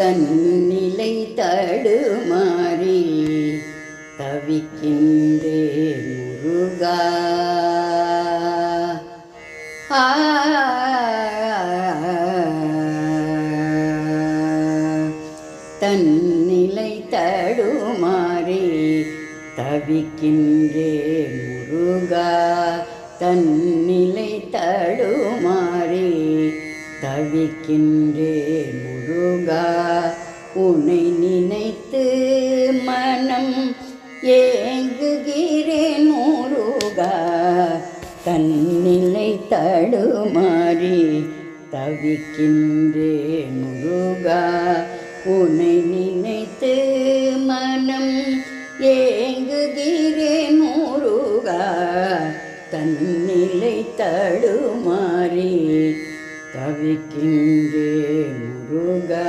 தன்னிலை தடுமாறி தவிக்கின்றே முருகா. ஆ. தன்னிலை தடுமாறி தவிக்கின்றே முருகா. தன்னிலை தடுமாறி தவிக்கின்றே முருகா. உன்னை நினைத்து மனம் ஏங்குகிறேன் முருகா. தன்னிலை தடுமாறி தவிக்கின்றேன் முருகா. உன்னை நினைத்து மனம் ஏங்குகிறேன் முருகா. தன்னிலை தடுமாறி தவிக்கின்றே முருகா.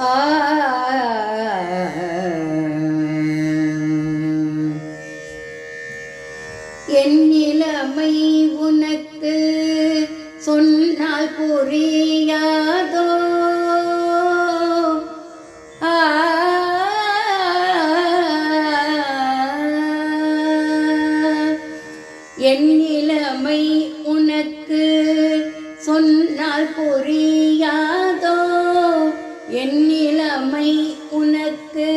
ஆ. என் இளமை உனக்கு சொன்னால் புரியாதோ? ஆ. என் புரியாதோ என் இளமை உனக்கு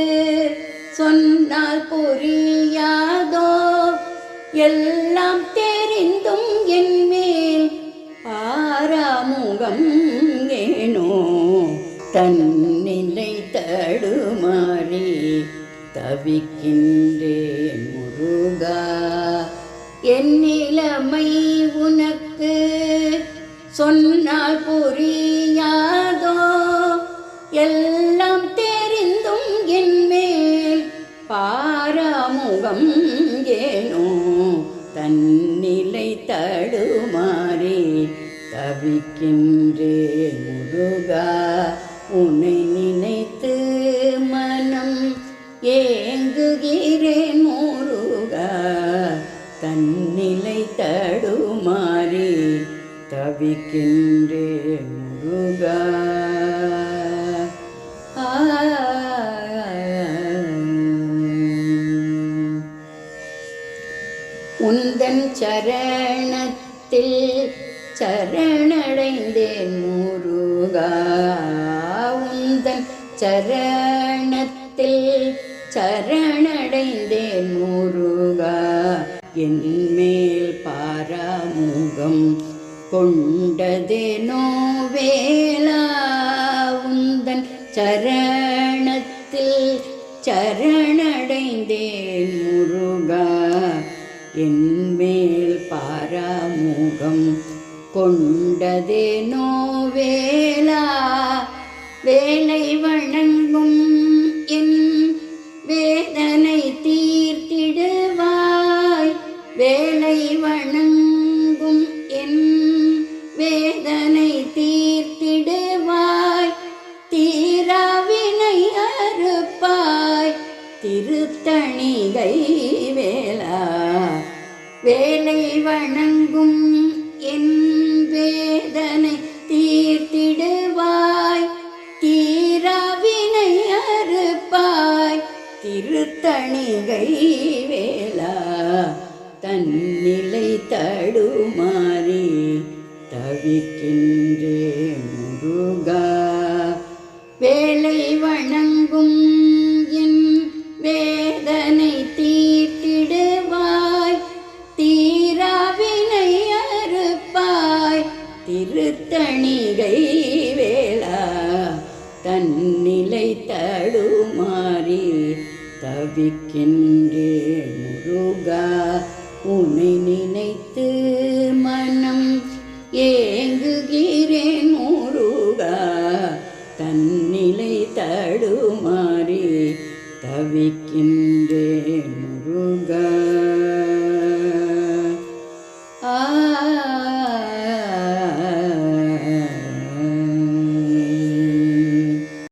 சொன்னால் புரியாதோ? எல்லாம் தெரிந்தும் என் மேல் ஆறாமுகம் ஏனோ? தன்னிலை தடுமாறி தவிக்கின்றேன் முருகா. என் நிலைமை உனக்கு சொன்ன எல்லாம் தெரிந்தும் என்மேல் பாராமுகம் ஏனோ? தன்னிலை தடுமாறி தவிக்கின்றேன் முருகா உன்னை நினைத்து மனம் ஏங்குகிறேன் முருகா. தன்னிலை தடுமாறி தவிக்கின்றேன் முருகா. சரணத்தில் சரணடைந்தேன் முருகா. உந்தன் சரணத்தில் சரணடைந்தேன் முருகா. என் மேல் பாராமுகம் கொண்டதேனோ வேளா உந்தன் சரணத்தில் சரண என்மேல் பாராமுகம் கொண்டதே வேளா வேலை வணங்கும் என் வேதனை தீர்த்திடுவாய். வேலை வணங்கும் என் வேதனை தீர்த்திடுவாய். தீராவினை அறுப்பாய். திருத்தணிகை வேலை வணங்கும் என் வேதனை தீர்த்திடுவாய். தீராவினை அறுப்பாய். திருத்தணிகை வேளா தன்னிலை தடுமாறி தவிக்கின்றே முருகா. வேலை வணங்கும் திருத்தணிகை வேளா தன்னிலை தடுமாறி தவிக்கின்றேன் முருகா உன்னை நினைத்து மனம் ஏங்குகிறேன் முருகா தன்னிலை தடுமாறி தவிக்கின்றேன்